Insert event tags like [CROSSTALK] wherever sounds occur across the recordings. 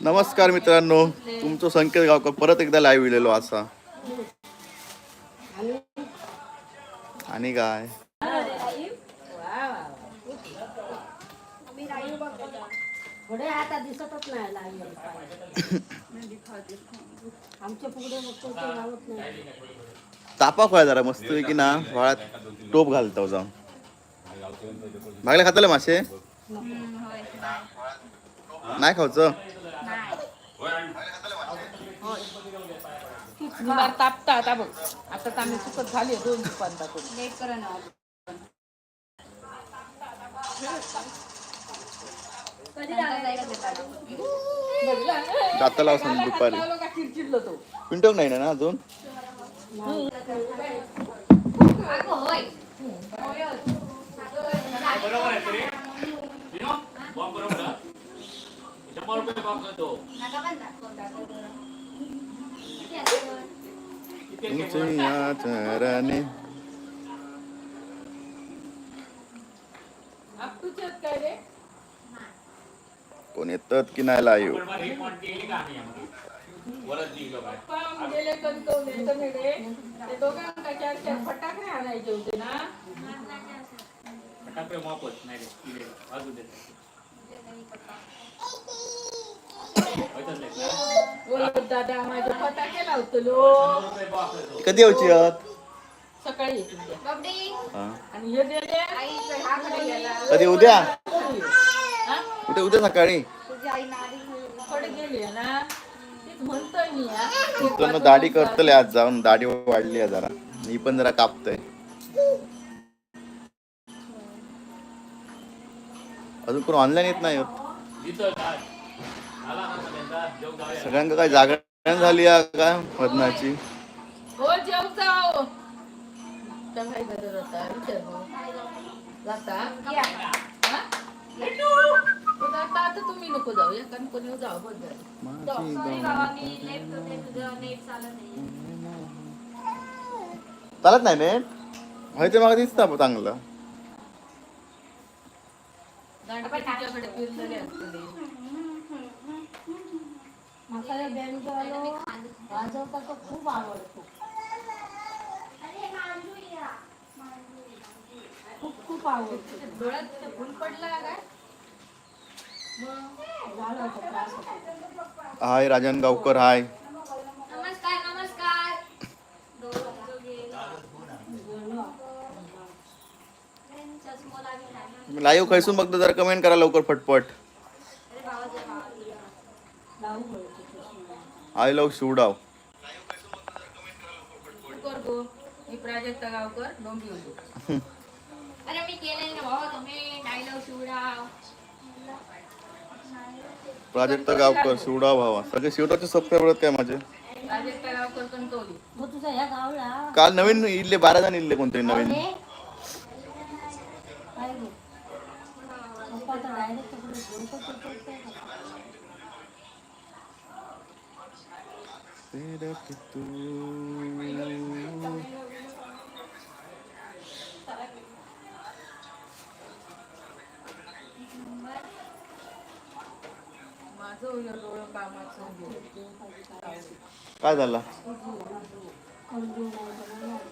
नमस्कार मित्रांनो तुमचं संकेत गावकर परत एकदा लाईव्ह इलेलो असा आणि काय? तापा खोया जरा मस्त की ना वाळ्यात टोप घालतो जाऊन. भागले खातले मासे? नाही खावचं निवार तापता आता बघ आता तर आम्ही चुकत झाली दोन चुकांता करून दाता लाव सांग दुपारी लावलं का चिडचिडलो तो पिंटोक नाही ना अजून तुझ्या चरणी। तुझ्यात काय रे? कोण येतात की नाही गेले कणकवले. होते [COUGHS] कधी यायची सकाळी. आणि हे दिले कधी उद्या? हा? उद्या उद्या सकाळी? कडे गेली ना? तीच म्हणतोय मी हा. मित्रांनो दाढी करतले आज जाऊन. दाढी वाढली आहे जरा. मी पण जरा कापतोय. अजून कोण ऑनलाईन येत नाही होत? सगळ्यांका काय जागरण झाली आहे का मधनाची हो काय गरज विचार. जाता? हा? आता तुम्ही नको जाऊ. या कारण कोणी जाऊ बस झालं. चालत नाही नेट व्हायचं मागे दिसतं चांगलं. बँड खूप आवडतो. खूप खूप आवडतो. डोळ्यात फुल पडला काय हाय राजन गावकर हाय. नमस्कार नमस्कार. लाईव्ह खैसून बघतो जरा कमेंट करा लवकर फटफट. आय लव शिवडाव मी प्राजक्ता गावकर डोंबिवली. अरे मी केले ना भाऊ तुम्ही डायलॉग शिवडाव प्राजक्ता गावकर शिवडाव भावा. सगळे शिवडावचे सबस्क्रायबर आहेत काय माझे? प्राजक्ता गावकर कणकवली. मग तुझा ह्या गावला. काल नवीन इल्ले बारा जण इल्ले कोणतरी नवीन. अरे, काय? पप्पा तर तिकडे तो- तो- माझं हे डोळं कामाचं गेलं. काय झाला कंदूर नाही बनवणार.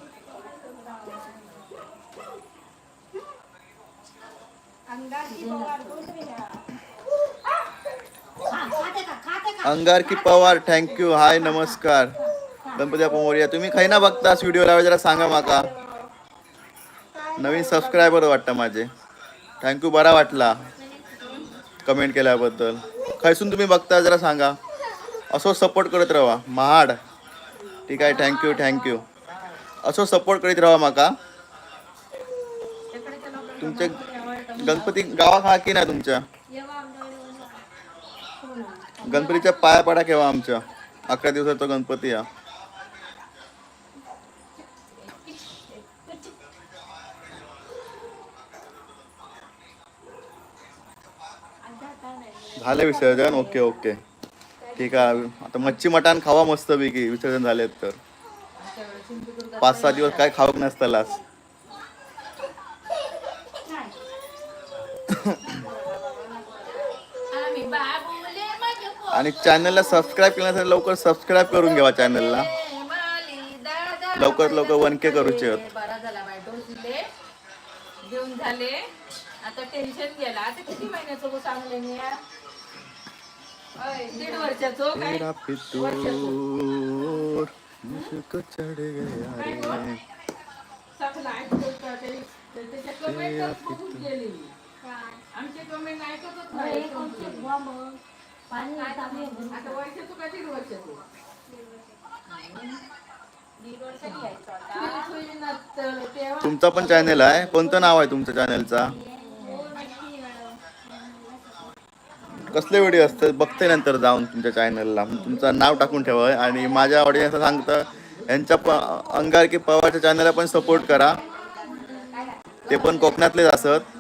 खा, अंगारकी पवार थँक्यू हाय नमस्कार. गणपती बाप्पा मोरया तुम्ही खाई ना बघतास व्हिडिओ लावा जरा सांगा माका. नवीन सबस्क्रायबर वाटतं माझे. थँक्यू बरा वाटला. कमेंट केल्याबद्दल. खैसून तुम्ही बघता जरा सांगा. असो सपोर्ट करत राहा महाड. ठीक आहे थँक्यू थँक्यू असो सपोर्ट करीत राहा माका. तुमचे गणपती गावाक हा की ना तुमच्या? गणपतीच्या पाया पडा केव्हा आमच्या? अकरा दिवसाचा गणपती या. झाले विसर्जन? Okay okay. ठीक आहे. आता मच्छी मटण खावा मस्त पैकी. विसर्जन झालेत तर. पाच सहा दिवस काय खाऊक नसतालास आणि चॅनलला सबस्क्राईब केलं नसेल लवकर सबस्क्राईब करून घ्यावा चॅनलला लवकर 1K करूचे आहेत. बरा झाला बाय डोस दिले. घेऊन झाले. आता टेन्शन गेला आता किती महिन्याचं गो चांगलं दीड वर्षाचं मी. आमचे कमेंट ऐकतच अरे, नाही पाणी का दीड तुमचा पण चॅनल आहे. कोणतं नाव आहे तुमच्या चॅनलचा कसले व्हिडिओ असतात? बघते नंतर जाऊन तुमच्या चॅनलला तुमचं नाव टाकून ठेवा आणि माझ्या ऑडियन्स सांगतं यांच्या प अंगारकी पवारच्या चॅनलला पण सपोर्ट करा. ते पण कोकणातलेच असत.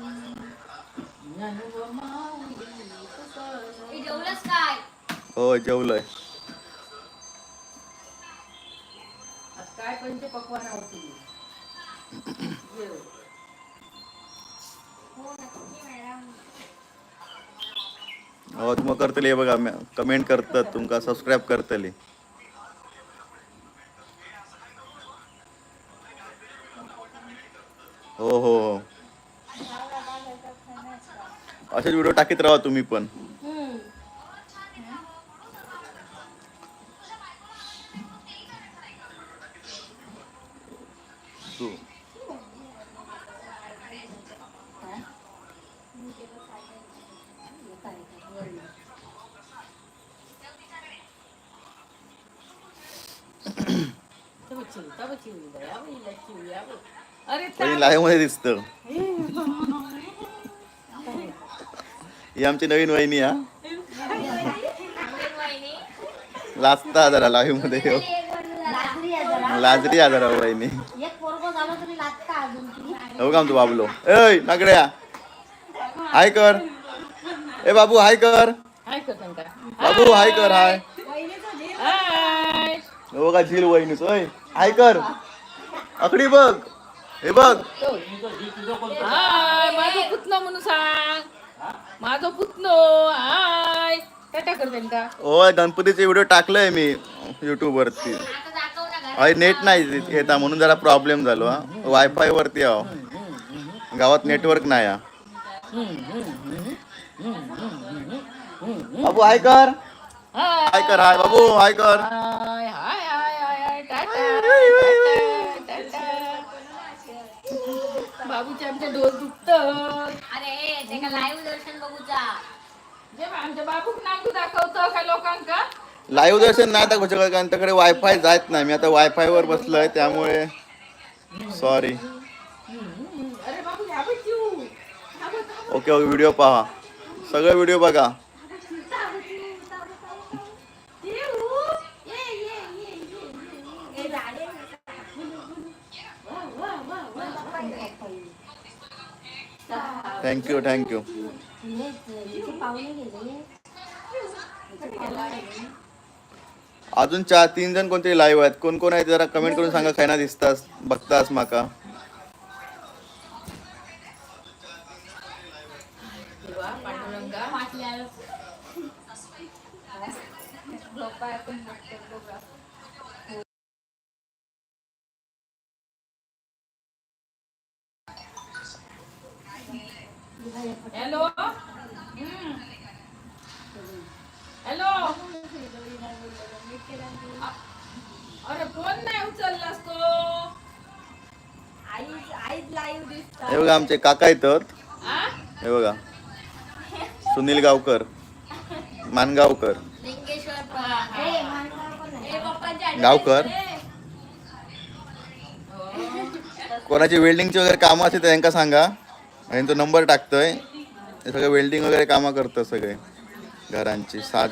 हो जेवलोय. आज काय पंच पकवान होती? जेव. हो तुम्हाला करतली बघा कमेंट करतात तुमका सबस्क्राईब करतली हो. हो हो असेच व्हिडिओ टाकीत राहा तुम्ही पण. अरे लाईव्हमध्ये दिसत ही आमची नवीन वहिनी हा लाजता जरा लाईव्हमध्ये हो. लाजरी आहे जरा. लाजरी आहे जरा वहिनी एक पोरगं झालं तरी लागता अजून ती. हो का आमचं बाबलो ऐ नागड्या हाय कर ए बाबू हाय कर हाय. बाबू हाय कर हाय हाय. हे बघा झील वहिनीच ओय हाय कर. अकडी बघ. हे बघ. हाय माझं म्हणून सांग. माझं पुतणो हाय. गणपतीचे व्हिडिओ टाकलंय मी युट्यूब वरती. अरे नेट नाही येता म्हणून जरा प्रॉब्लेम झालो हा. वायफाय वरती आहो गावात नेटवर्क नाही हा बाबू हाय कर. हाय. हाय कर हाय बाबू हाय कर. हाय हाय हाय हाय हाय टाटा टाटा टाटा बाबूचे आमचे डोस दुखत अरे ते का लाईव्ह दर्शन बघूचा जे. आमच्या बाबूक दाखवतो का लोकांका? लाईव्ह दर्शन नाही दाखवू शकत कारण त्याकडे वायफाय जात नाही. मी आता वायफाय वर बसलोय त्यामुळे सॉरी. ओके ओके व्हिडिओ पहा. सगळे व्हिडिओ बघा. थँक्यू थँक्यू अजून चार तीन जण कोणते लाईव्ह आहेत? कोण कोण आहेत जरा कमेंट करून सांगा खायना दिसतास बघतास माका. हॅलो. हॅलो? अरे फोन नाही उचललास तो? आईच आईच लाईव्ह दिसत हे बघा आमचे काका येतात? हे बघा. सुनील गावकर. मानगावकर. लिंगेश्वर हे. हे. गावकर. कोणाची वेल्डिंगची वगैरे कामं असते त्यांना सांगा. आणि तो नंबर टाकतोय. सगळं सगळे वेल्डिंग वगैरे कामं करतात सगळे. घरांची सात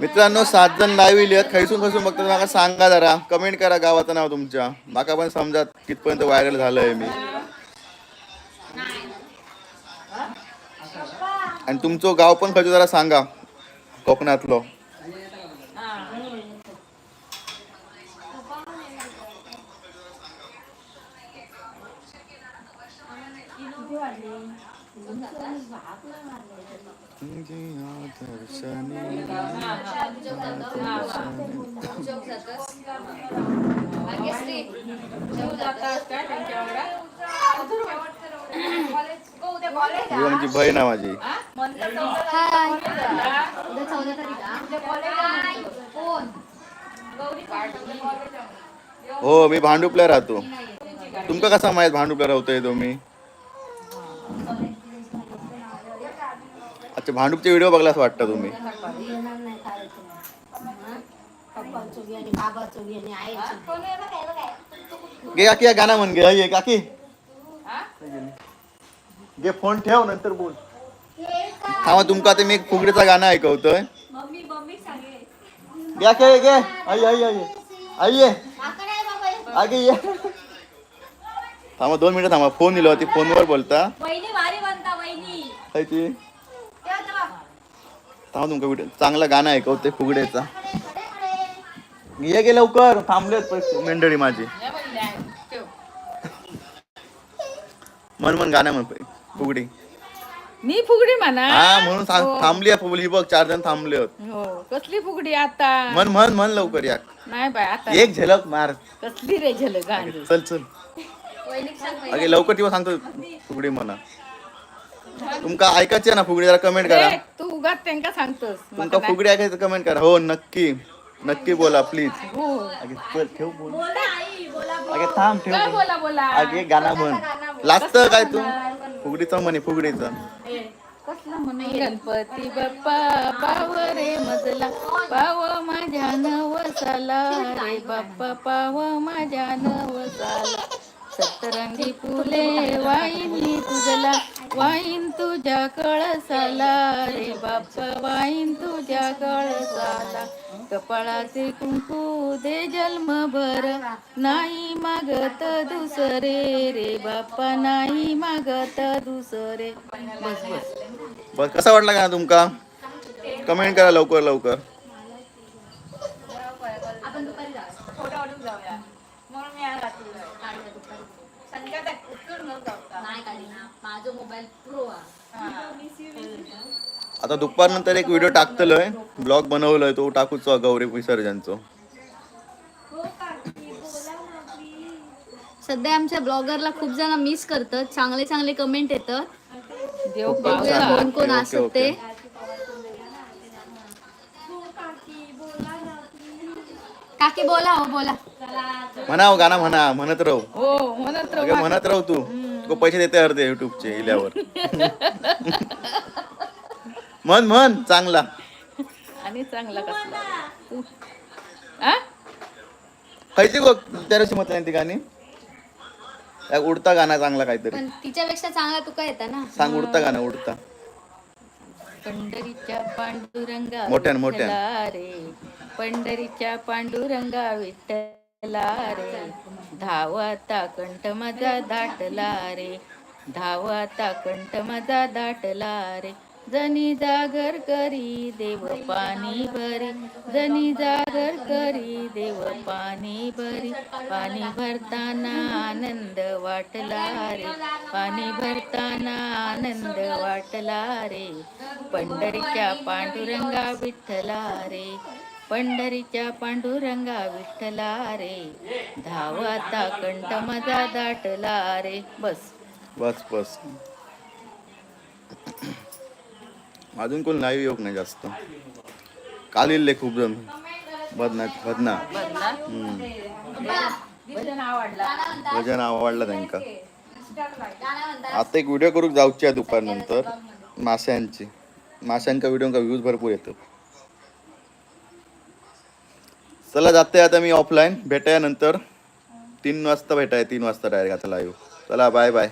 मित्रांनो सात जण लाईव्ह इली खैसून खसून बघतात मला सांगा जरा. कमेंट करा गावाचं नाव तुमच्या. माका पण समजा कितपर्यंत व्हायरल झालंय मी. आणि तुमचं गाव पण खरं जरा सांगा. कोकणातलं. हा? बहीण कॉलेज आहे. कोण हो मी भांडुपला राहतो तुमका कसा माहीत भांडुपला राहतोय तुम्ही अच्छा भांडुपचे व्हिडिओ बघलास वाटतं तुम्ही? गे काकी या गाणं म्हण गे ये काकी. गे फोन ठेव नंतर बोल. थांबा तुमका आता मी एक फुगडीचा गाणं ऐकवतोय. गे के आई आई आई. आई ये. आगे ये. थांबा दोन मिनिटं थांबा. फोन दिला होती फोनवर बोलता. थांबा तुमका व्हिडिओ चांगलं गाणं ऐकवते फुगडेचा ये गे लवकर. थांबलेत पैसे मंडळी माझी. मन मन गाणं म्हण पै- फुगडी. मी फुगडी म्हणा हा म्हणून सांग- थांबली आहे फुगडी. बघ चार जण थांबले होत. हो कसली फुगडी आता? मन मन मन लवकर या. नाही बाय आता. एक झलक मार. कसली रे झल गांधी चल चल. अगे लवकर ती सांगतो फुगडी म्हणा. तुमका ऐकायची ना फुगडी जरा कमेंट करा. तू उगाच त्यांका सांगतोस. तुमका. फुगडी ऐकायचं कमेंट करा. हो नक्की. नक्की बोला प्लीज हो. अगे चल ठेव बोल. बोला आई बोला अगे थांब ठेव काय बोल. बोला बोला. अगे गाणं म्हण. लागत काय तू? फुगडीचं म्हणे फुगडीचं. कसला म्हणे? गणपती बाप्पा पाव रे मजला. पाव माझ्या नवसाला. रे बाप्पा पाव माझ्या नवसाला. सतरंगी फुले वाईन तुझला वाईन तुझ्या कळसाला. रे बाप्पा वाईन तुझ्या कळसाला. कपाळाचे कुंकू दे जन्म भर नाही मागत दुसरे रे बाप्पा नाही मागत दुसरे. बस बस. बस कसा वाटला का तुमका? कमेंट करा लवकर लवकर. माझा मोबाईल प्रो आता दुपारनंतर एक व्हिडिओ टाकतलोय. ब्लॉग बनवलोय तो टाकूचो गौरी विसर्जनचो. सध्या आमच्या ब्लॉगरला खूप जण मिस करतात. चांगले चांगले कमेंट येतात. बघूया कोण कोण असत. ते काकी बोला हो बोला. म्हणा हो गाणं म्हणा म्हणत राहू. हो म्हणत राहू. म्हणत राहू तू. तुका पैसे देते अर्धे युट्यूबचे इल्यावर. म्हण म्हण चांगला. आणि चांगला कसला? तू. आ? खायची गो त्या दिवशी म्हटलं ती गाणी? एक उडता गाणं चांगला काहीतरी. पण तिच्यापेक्षा चांगला तुका येता ना. सांग उडता गाणं उडता. पंढरीच्या पांडुरंगा मोठ्यानं, मोठ्यानं. विठ्ठला रे पंढरीच्या पांडुरंगा विठ्ठला रे. धावता कंठ माझा दाटला रे. धावता कंठ माझा दाटला रे. जनी जागर करी देव पाणी भरी. जनी जागर करी देव पाणी भरी. पाणी भरताना आनंद वाटला रे. पाणी भरताना आनंद वाटला रे. पंढरीच्या पांडुरंगा विठ्ठला रे. पंढरीच्या पांडुरंगा विठ्ठला रे धावाता कंठ माझा दाटला रे बस. बस बस. अजून कोण लाईव्ह येऊ नाही जास्त. काल इल्ले खूप जण. बदना बदना. भजन आवडला. त्यांका. आता एक व्हिडिओ करू जाऊची आहे दुपारनंतर माश्यांची. माश्यांका व्हिडिओ व्ह्यूज भरपूर येतो चला जाते आता मी ऑफलाईन भेटाया नंतर. तीन वाजता भेटाय तीन वाजता डायरेक्ट आता लाईव्ह चला बाय बाय